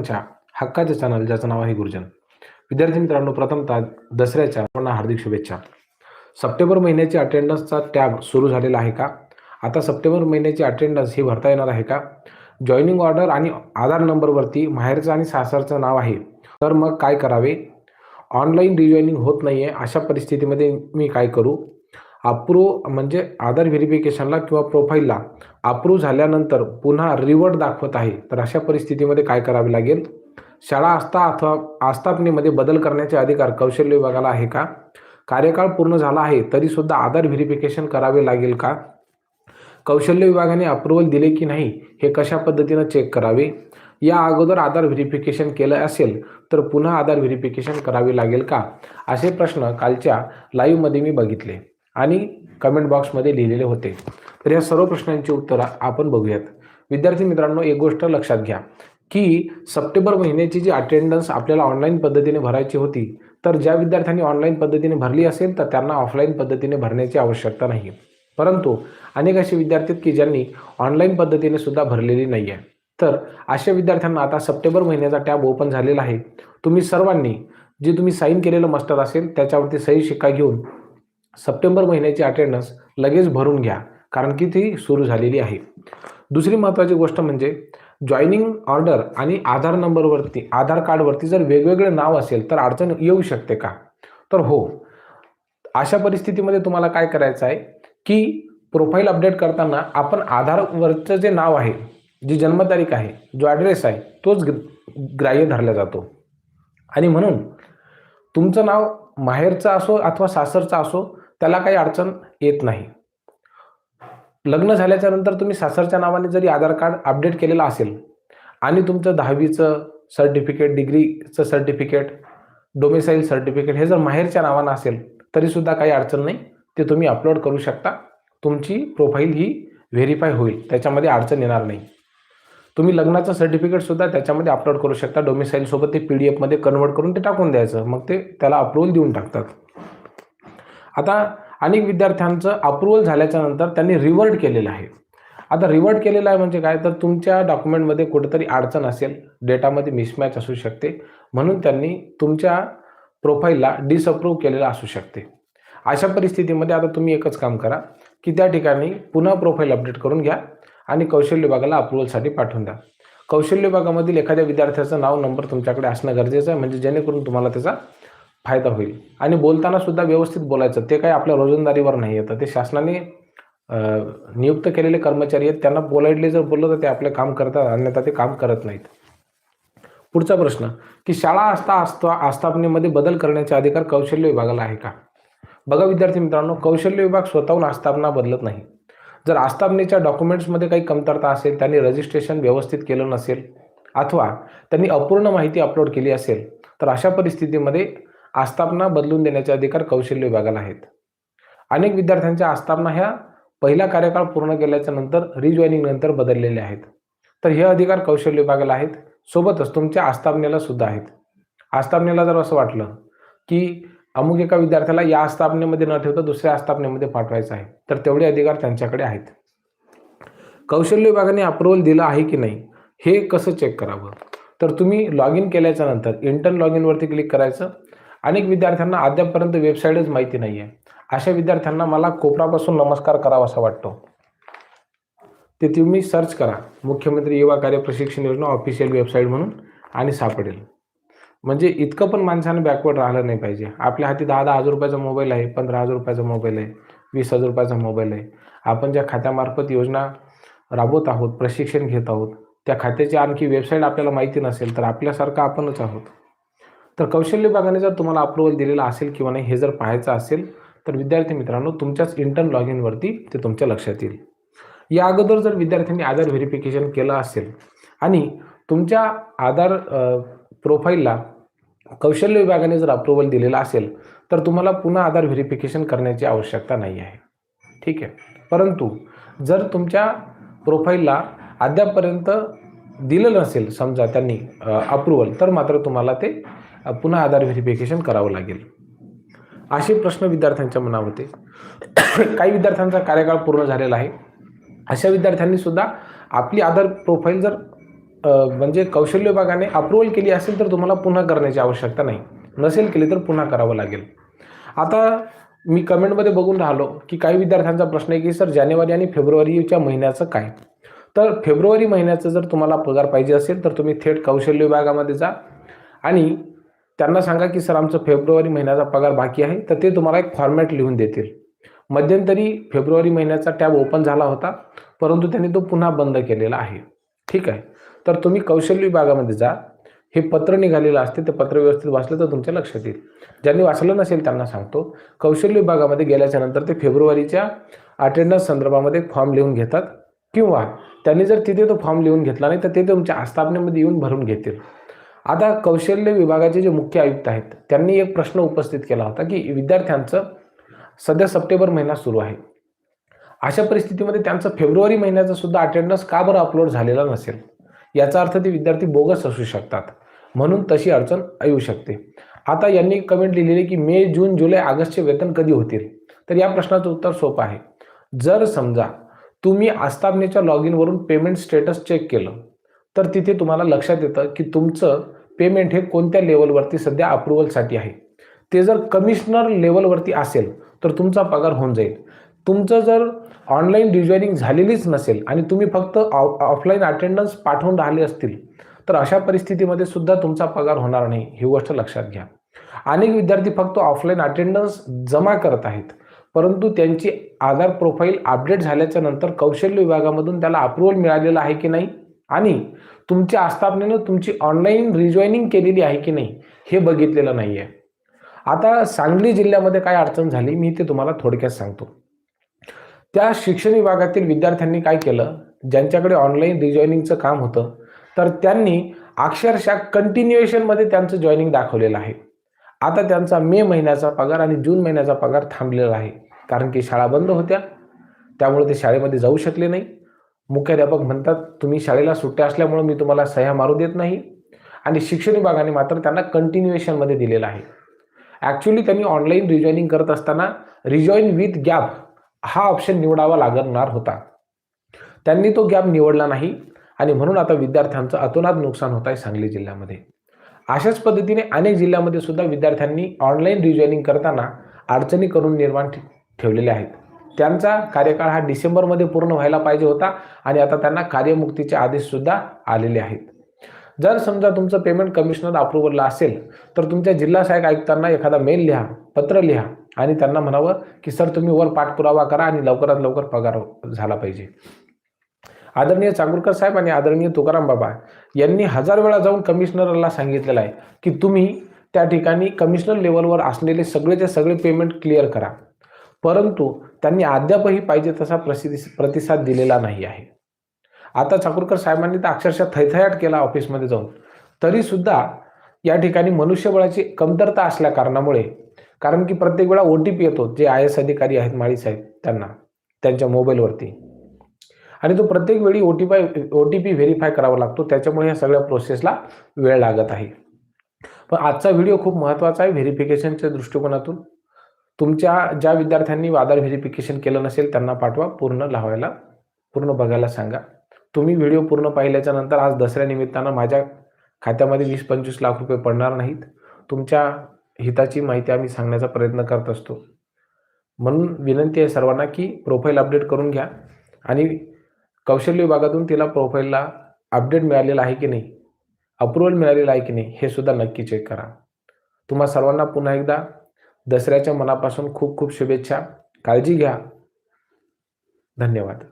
च्या हक्काचे चॅनल ज्याचं नाव आहे गुरुजन. विद्यार्थी मित्रांनो प्रथमतः दसऱ्याच्या सर्वांना हार्दिक शुभेच्छा. सप्टेंबर महिन्याची अटेंडन्सचा टॅब सुरू झालेला आहे का? आता सप्टेंबर महिन्याची अटेंडन्स ही भरता येणार आहे का? जॉईनिंग ऑर्डर आणि आधार नंबरवरती माहेरचं आणि सासरचं नाव आहे. तर मग काय करावे? ऑनलाईन रिजॉईनिंग होत नाही आहे अशा परिस्थितीमध्ये मी काय करू? अप्रूव्ह म्हणजे आधार व्हेरिफिकेशनला किंवा प्रोफाईलला अप्रूव्ह झाल्यानंतर पुन्हा रिवर्ट दाखवत आहे. तर अशा परिस्थितीमध्ये काय करावे लागेल? शाळा आस्था अथवा आस्थापनेमध्ये बदल करण्याचे अधिकार कौशल्य विभागाला आहे का? कार्यकाळ पूर्ण झाला आहे तरी सुद्धा आधार व्हेरिफिकेशन करावे लागेल का? कौशल्य विभागाने अप्रुव्हल दिले की नाही हे कशा पद्धतीनं चेक करावे? या अगोदर आधार व्हेरिफिकेशन केलं असेल तर पुन्हा आधार व्हेरिफिकेशन करावे लागेल का? असे प्रश्न कालच्या लाईव्हमध्ये मी बघितले. आणि कमेंट बॉक्समध्ये लिहिलेले होते. तर या सर्व प्रश्नांची उत्तरं आपण बघूयात. विद्यार्थी मित्रांनो एक गोष्ट लक्षात घ्या की सप्टेंबर महिन्याची जी अटेंडन्स आपल्याला ऑनलाईन पद्धतीने भरायची होती तर ज्या विद्यार्थ्यांनी ऑनलाईन पद्धतीने भरली असेल तर त्यांना ऑफलाईन पद्धतीने भरण्याची आवश्यकता नाही. परंतु अनेक असे विद्यार्थी आहेत की ज्यांनी ऑनलाईन पद्धतीने सुद्धा भरलेली नाही आहे तर अशा विद्यार्थ्यांना आता सप्टेंबर महिन्याचा टॅब ओपन झालेला आहे. तुम्ही सर्वांनी जे तुम्ही साईन केलेलं मस्टर असेल त्याच्यावरती सही शिक्का घेऊन सप्टेंबर महिन्याची अटेंडन्स लगेच भरून घ्या कारण की ती सुरू झालेली आहे. दुसरी महत्त्वाची गोष्ट म्हणजे जॉईनिंग ऑर्डर आणि आधार नंबरवरती आधार कार्डवरती जर वेगवेगळे नाव असेल तर अडचण येऊ शकते का? तर हो. अशा परिस्थितीमध्ये तुम्हाला काय करायचं आहे की प्रोफाईल अपडेट करताना आपण आधारवरचं जे नाव आहे जी जन्मतारीख आहे जो ॲड्रेस आहे तोच ग्राह्य धरला जातो. आणि म्हणून तुमचं नाव माहेरचं असो अथवा सासरचं असो त्याला काही अडचण येत नाही. लग्न झाल्याच्यानंतर तुम्ही सासरच्या नावाने जरी आधार कार्ड अपडेट केलेलं असेल आणि तुमचं दहावीचं सर्टिफिकेट डिग्रीचं सर्टिफिकेट डोमिसाईल सर्टिफिकेट हे जर माहेरच्या नावानं असेल तरीसुद्धा काही अडचण नाही. ते तुम्ही अपलोड करू शकता. तुमची प्रोफाईल ही व्हेरीफाय होईल. त्याच्यामध्ये अडचण येणार नाही. तुम्ही लग्नाचं सर्टिफिकेटसुद्धा त्याच्यामध्ये अपलोड करू शकता. डोमिसाईलसोबत ते पी डी एफमध्ये कन्वर्ट करून ते टाकून द्यायचं. मग ते त्याला अप्रुव्हल देऊन टाकतात. आता अनेक विद्यार्थ्यांचं अप्रुव्हल झाल्याच्यानंतर त्यांनी रिवर्ट केलेलं आहे. आता रिवर्ट केलेलं आहे म्हणजे काय? तर तुमच्या डॉक्युमेंटमध्ये कुठेतरी अडचण असेल डेटामध्ये मिसमॅच असू शकते. म्हणून त्यांनी तुमच्या प्रोफाईलला डिसअप्रूव्ह केलेलं असू शकते. अशा परिस्थितीमध्ये आता तुम्ही एकच काम करा की त्या ठिकाणी पुन्हा प्रोफाईल अपडेट करून घ्या आणि कौशल्य विभागाला अप्रुव्हलसाठी पाठवून द्या. कौशल्य विभागामधील एखाद्या विद्यार्थ्याचं नाव नंबर तुमच्याकडे असणं गरजेचं आहे. म्हणजे जेणेकरून तुम्हाला त्याचा फायदा होईल. आणि बोलताना सुद्धा व्यवस्थित बोलायचं. ते काही आपल्या रोजंदारीवर नाही येतं. ते शासनाने नियुक्त केलेले कर्मचारी आहेत. त्यांना बोलाडले जर बोललं तर ते आपले काम करतात. अन्यथा ते काम करत नाहीत. पुढचा प्रश्न की शाळा असता आस्था आस्थापनेमध्ये बदल करण्याचे अधिकार कौशल्य विभागाला आहे का? बघा विद्यार्थी मित्रांनो कौशल्य विभाग स्वतःहून आस्थापना बदलत नाही. जर आस्थापनेच्या डॉक्युमेंट्समध्ये काही कमतरता असेल त्यांनी रजिस्ट्रेशन व्यवस्थित केलं नसेल अथवा त्यांनी अपूर्ण माहिती अपलोड केली असेल तर अशा परिस्थितीमध्ये आस्थापना बदलून देण्याचे अधिकार कौशल्य विभागाला आहेत. अनेक विद्यार्थ्यांच्या आस्थापना ह्या पहिला कार्यकाळ पूर्ण केल्याच्यानंतर रिजॉईनिंग नंतर बदललेले आहेत. तर हे अधिकार कौशल्य विभागाला आहेत. सोबतच तुमच्या आस्थापनेला सुद्धा आहेत. आस्थापनेला जर असं वाटलं की अमुक एका विद्यार्थ्याला या आस्थापनेमध्ये न ठेवता दुसऱ्या आस्थापनेमध्ये पाठवायचं आहे तर तेवढे अधिकार त्यांच्याकडे आहेत. कौशल्य विभागाने अप्रुव्हल दिलं आहे की नाही हे कसं चेक करावं? तर तुम्ही लॉग इन केल्याच्यानंतर इंटर्न लॉग इनवरती क्लिक करायचं अनेक विद्यार्थ्यांना अद्यापपर्यंत वेबसाईटच माहिती नाही आहे अशा विद्यार्थ्यांना मला कोपरापासून नमस्कार करावा असा वाटतो. ते तुम्ही सर्च करा. मुख्यमंत्री युवा कार्य प्रशिक्षण योजना ऑफिशियल वेबसाईट म्हणून आणि सापडेल. म्हणजे इतकं पण माणसानं बॅकवर्ड राहिलं नाही पाहिजे. आपल्या हाती दहा दहा हजार रुपयाचा मोबाईल आहे पंधरा हजार रुपयाचा मोबाईल आहे वीस हजार रुपयाचा मोबाईल आहे. आपण ज्या खात्यामार्फत योजना राबवत आहोत प्रशिक्षण घेत आहोत त्या खात्याची आणखी वेबसाईट आपल्याला माहिती नसेल तर आपल्यासारखं आपणच आहोत. तर कौशल्य विभागाने जर तुम्हाला अप्रुव्हल दिलेलं असेल किंवा नाही हे जर पाहायचं असेल तर विद्यार्थी मित्रांनो तुमच्याच इंटर्न लॉग इनवरती ते तुमच्या लक्षात येईल. या अगोदर जर विद्यार्थ्यांनी आधार व्हेरिफिकेशन केलं असेल आणि तुमच्या आधार प्रोफाईलला कौशल्य विभागाने जर अप्रुव्हल दिलेलं असेल तर तुम्हाला पुन्हा आधार व्हेरिफिकेशन करण्याची आवश्यकता नाही आहे. ठीक आहे? परंतु जर तुमच्या प्रोफाईलला अद्यापपर्यंत दिलं नसेल समजा त्यांनी अप्रुव्हल तर मात्र तुम्हाला ते पुन्हा आधार व्हेरिफिकेशन करावं लागेल. असे प्रश्न विद्यार्थ्यांच्या मनावर होते. काही विद्यार्थ्यांचा कार्यकाळ पूर्ण झालेला आहे. अशा विद्यार्थ्यांनी सुद्धा आपली आधार प्रोफाईल जर म्हणजे कौशल्य विभागाने अप्रुव्हल केली असेल तर तुम्हाला पुन्हा करण्याची आवश्यकता नाही. नसेल केली तर पुन्हा करावं लागेल. आता मी कमेंटमध्ये बघून राहिलो की काही विद्यार्थ्यांचा प्रश्न आहे की सर जानेवारी आणि फेब्रुवारीच्या महिन्याचं काय? तर फेब्रुवारी महिन्याचं जर तुम्हाला पगार पाहिजे असेल तर तुम्ही थेट कौशल्य विभागामध्ये जा आणि त्यांना सांगा की सर आमचं फेब्रुवारी महिन्याचा पगार बाकी आहे. तर ते तुम्हाला एक फॉर्मॅट लिहून देतील. मध्यंतरी फेब्रुवारी महिन्याचा टॅब ओपन झाला होता परंतु त्यांनी तो पुन्हा बंद केलेला आहे. ठीक आहे? तर तुम्ही कौशल्य विभागामध्ये जा. हे पत्र निघालेलं असते ते पत्र व्यवस्थित वाचलं तर तुमच्या लक्षात येईल. ज्यांनी वाचलं नसेल त्यांना सांगतो. कौशल्य विभागामध्ये गेल्याच्यानंतर ते फेब्रुवारीच्या अटेंडन्स संदर्भामध्ये फॉर्म लिहून घेतात. किंवा त्यांनी जर तिथे तो फॉर्म लिहून घेतला नाही तर ते तुमच्या आस्थापनेमध्ये येऊन भरून घेतील. आता कौशल्य विभागाचे जे मुख्य आयुक्त आहेत त्यांनी एक प्रश्न उपस्थित केला होता की विद्यार्थ्यांचं सध्या सप्टेंबर महिना सुरू आहे. अशा परिस्थितीमध्ये त्यांचं फेब्रुवारी महिन्याचं सुद्धा अटेंडन्स का बरं अपलोड झालेला नसेल? याचा अर्थ ते विद्यार्थी बोगस असू शकतात. म्हणून तशी अडचण येऊ शकते. आता यांनी कमेंट लिहिलेली की मे जून जुलै ऑगस्टचे वेतन कधी होतील? तर या प्रश्नाचं उत्तर सोपं आहे. जर समजा तुम्ही आस्थापनेच्या लॉग इनवरून पेमेंट स्टेटस चेक केलं तर तिथे तुम्हाला लक्षात येतं की तुमचं पेमेंट हे कोणत्या लेवलवरती सध्या अप्रुव्हलसाठी आहे. ते जर कमिशनर लेवलवरती असेल तर तुमचा पगार होऊन जाईल. तुमचं जर ऑनलाईन रिजॉईनिंग झालेलीच नसेल आणि तुम्ही फक्त ऑफलाईन अटेंडन्स पाठवून राहिले असतील तर अशा परिस्थितीमध्ये सुद्धा तुमचा पगार होणार नाही ही गोष्ट लक्षात घ्या. अनेक विद्यार्थी फक्त ऑफलाईन अटेंडन्स जमा करत आहेत परंतु त्यांची आधार प्रोफाईल अपडेट झाल्याच्यानंतर कौशल्य विभागामधून त्याला अप्रुव्हल मिळालेलं आहे की नाही आणि तुमच्या आस्थापनेनं तुमची ऑनलाईन रिजॉईनिंग केलेली आहे की नाही हे बघितलेलं नाही आहे आता सांगली जिल्ह्यामध्ये काय अडचण झाली मी ते तुम्हाला थोडक्यात सांगतो. त्या शिक्षण विभागातील विद्यार्थ्यांनी काय केलं ज्यांच्याकडे ऑनलाईन रिजॉईनिंगचं काम होतं तर त्यांनी अक्षरशः कंटिन्युएशनमध्ये त्यांचं जॉईनिंग दाखवलेलं आहे. आता त्यांचा मे महिन्याचा पगार आणि जून महिन्याचा पगार थांबलेला आहे कारण की शाळा बंद होत्या. त्यामुळे ते शाळेमध्ये जाऊ शकले नाही. मुख्याध्यापक म्हणतात तुम्ही शाळेला सुट्ट्या असल्यामुळे मी तुम्हाला सह्या मारू देत नाही. आणि शिक्षण विभागाने मात्र त्यांना कंटिन्युएशनमध्ये दिलेलं आहे. ॲक्च्युली त्यांनी ऑनलाईन रिजॉईनिंग करत असताना रिजॉईन विथ गॅप हा ऑप्शन निवडावा लागणार होता. त्यांनी तो गॅप निवडला नाही आणि म्हणून आता विद्यार्थ्यांचं अतोनात नुकसान होत आहे सांगली जिल्ह्यामध्ये. अशाच पद्धतीने अनेक जिल्ह्यामध्ये सुद्धा विद्यार्थ्यांनी ऑनलाईन रिजॉईनिंग करताना अडचणी करून निर्माण ठेवलेल्या आहेत. त्यांचा कार्यकाळ हा डिसेंबरमध्ये पूर्ण व्हायला पाहिजे होता आणि आता त्यांना कार्यमुक्तीचे आदेश सुद्धा आलेले आहेत. जर समजा तुमचं पेमेंट कमिशनर अप्रुव्हलला असेल तर तुमच्या जिल्हा सहाय्यक आयुक्तांना एखादा मेल लिहा पत्र लिहा आणि त्यांना म्हणावं की सर तुम्ही वर पाठपुरावा करा आणि लवकरात लवकर पगार झाला पाहिजे. आदरणीय चांगुरकर साहेब आणि आदरणीय तुकाराम बाबा यांनी हजार वेळा जाऊन कमिशनरला सांगितलेलं आहे की तुम्ही त्या ठिकाणी कमिशनर लेवलवर असलेले सगळेचे सगळे पेमेंट क्लिअर करा. परंतु त्यांनी अद्यापही पाहिजे तसा प्रसिद्धी प्रतिसाद दिलेला नाही आहे. आता चाकूरकर साहेबांनी तर अक्षरशः थैथयाट केला ऑफिसमध्ये जाऊन. तरी सुद्धा या ठिकाणी मनुष्यबळाची कमतरता असल्या कारणामुळे कारण की प्रत्येक वेळा ओ टी पी येतो जे आय एस अधिकारी आहेत माळी साहेब त्यांना त्यांच्या मोबाईलवरती. आणि तो प्रत्येक वेळी ओ टी पाय ओ टी पी व्हेरीफाय करावा लागतो त्याच्यामुळे या सगळ्या प्रोसेसला वेळ लागत आहे. पण आजचा व्हिडिओ खूप महत्त्वाचा आहे व्हेरिफिकेशनच्या दृष्टिकोनातून. तुमच्या ज्या विद्यार्थ्यांनी आधार व्हेरिफिकेशन केलं नसेल त्यांना पाठवा पूर्ण लावायला पूर्ण बघायला सांगा. तुम्ही व्हिडिओ पूर्ण पाहिल्याच्या नंतर आज दसऱ्या निमित्तानं माझ्या खात्यामध्ये वीस पंचवीस लाख रुपये पडणार नाहीत. तुमच्या हिताची माहिती आम्ही सांगण्याचा प्रयत्न करत असतो. म्हणून विनंती आहे सर्वांना की प्रोफाईल अपडेट करून घ्या आणि कौशल्य विभागातून तिला प्रोफाईलला अपडेट मिळालेला आहे की नाही अप्रुव्हल मिळालेलं आहे की नाही हे सुद्धा नक्की चेक करा. तुम्हा सर्वांना पुन्हा एकदा दसऱ्याच्या मनापासून खूप खूप शुभेच्छा. काळजी घ्या. धन्यवाद.